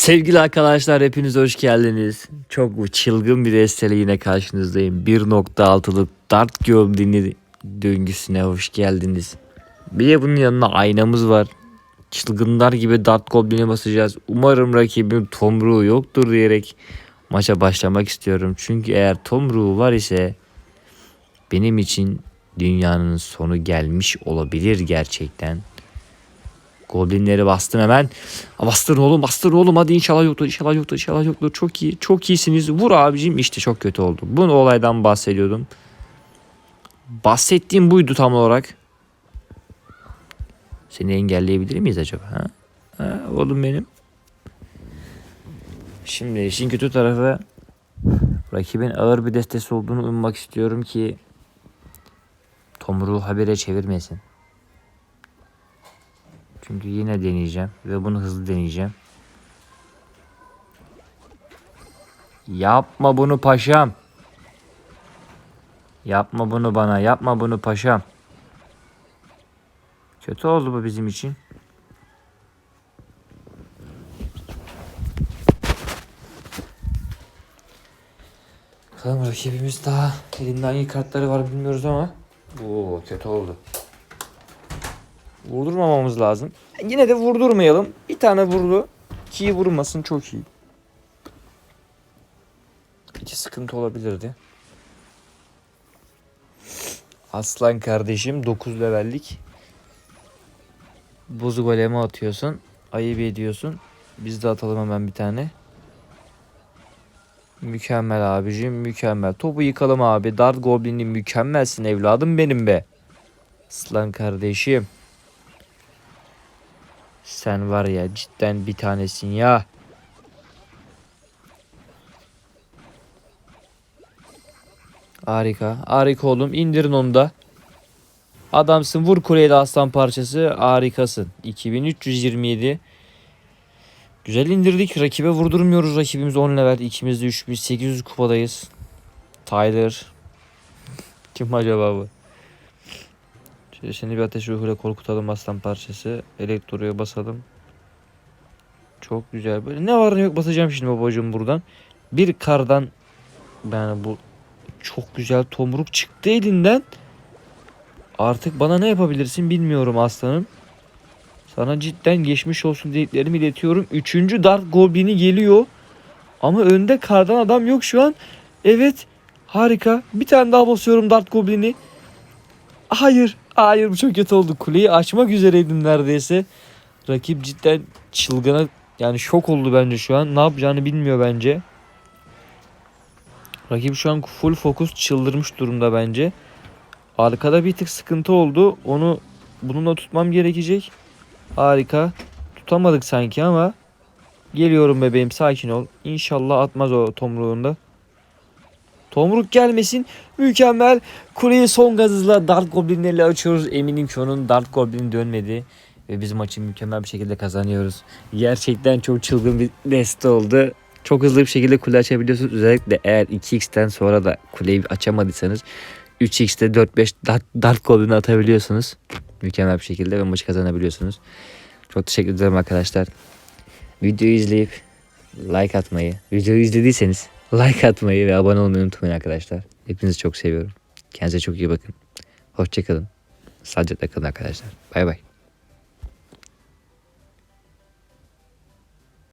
Sevgili arkadaşlar hepiniz hoş geldiniz. Çok çılgın bir desteyle yine karşınızdayım. 1.6'lık Dart Goblin'i döngüsüne hoş geldiniz. Bir de bunun yanına aynamız var. Çılgınlar gibi Dart Goblin'e basacağız. Umarım rakibim Tomruğu yoktur diyerek maça başlamak istiyorum. Çünkü eğer Tomruğu var ise benim için dünyanın sonu gelmiş olabilir gerçekten. Goblinleri bastım hemen. Ha, Bastır oğlum bastır oğlum hadi inşallah yoktur inşallah yoktur inşallah yoktur. Çok iyi çok iyisiniz. Vur abicim işte çok kötü oldu. Bu olaydan bahsediyordum. Bahsettiğim buydu tam olarak. Seni engelleyebilir miyiz acaba? Ha? Ha, oğlum benim. Şimdi işin kötü tarafı rakibin ağır bir destesi olduğunu ummak istiyorum ki Tomruğu habire çevirmesin. Çünkü yine deneyeceğim ve bunu hızlı deneyeceğim. Yapma bunu paşam. Yapma bunu bana, yapma bunu paşam. Kötü oldu bu bizim için. Bakalım rakibimiz daha elinde hangi kartları var bilmiyoruz ama. Oo kötü oldu. Vurdurmamamız lazım. Yine de vurdurmayalım. Bir tane vurdu. Ki vurmasın çok iyi. İki sıkıntı olabilirdi. Aslan kardeşim 9 levellik. Buz golemi atıyorsun. Ayıp ediyorsun. Biz de atalım hemen bir tane. Mükemmel abicim mükemmel. Topu yıkalım abi. Dart Goblin'in mükemmelsin evladım benim be. Aslan kardeşim. Sen var ya cidden bir tanesin ya. Harika. Harika oğlum. İndirin onu da. Adamsın. Vur kuleye aslan parçası. Harikasın. 2327. Güzel indirdik. Rakibe vurdurmuyoruz. Rakibimiz 10 level. İkimiz de 3800 kupadayız. Tyler. Kim acaba bu? Şöyle seni bir ateş ruhuyla korkutalım aslan parçası. Elektroya basalım. Çok güzel. Böyle ne var ne yok basacağım şimdi babacığım buradan. Bir kardan yani bu çok güzel tomruk çıktı elinden. Artık bana ne yapabilirsin bilmiyorum aslanım. Sana cidden geçmiş olsun dileklerimi iletiyorum. Üçüncü Dark Goblin'i geliyor. Ama önde kardan adam yok şu an. Evet harika. Bir tane daha basıyorum Dark Goblin'i. Hayır. Hayır bu çok kötü oldu. Kuleyi açmak üzereydim neredeyse. Rakip cidden çılgına yani şok oldu bence şu an. Ne yapacağını bilmiyor bence. Rakip şu an full fokus çıldırmış durumda bence. Arkada bir tık sıkıntı oldu. Onu bununla tutmam gerekecek. Harika. Tutamadık sanki ama geliyorum bebeğim sakin ol. İnşallah atmaz o tomruğunda. Tomruk gelmesin. Mükemmel. Kuleyi son gaz hızla Dart Goblin'lerle açıyoruz. Eminim ki onun Dart Goblin dönmedi. Ve biz maçı mükemmel bir şekilde kazanıyoruz. Gerçekten çok çılgın bir deste oldu. Çok hızlı bir şekilde kule açabiliyorsunuz. Özellikle eğer 2x'ten sonra da kuleyi açamadıysanız 3x'te 4-5 Dart, Dart Goblin'i atabiliyorsunuz. Mükemmel bir şekilde ve maçı kazanabiliyorsunuz. Çok teşekkür ederim arkadaşlar. Videoyu izleyip like atmayı, videoyu izlediyseniz like atmayı ve abone olmayı unutmayın arkadaşlar. Hepinizi çok seviyorum. Kendinize çok iyi bakın. Hoşçakalın. Sağlıcakla kalın arkadaşlar. Bay bay.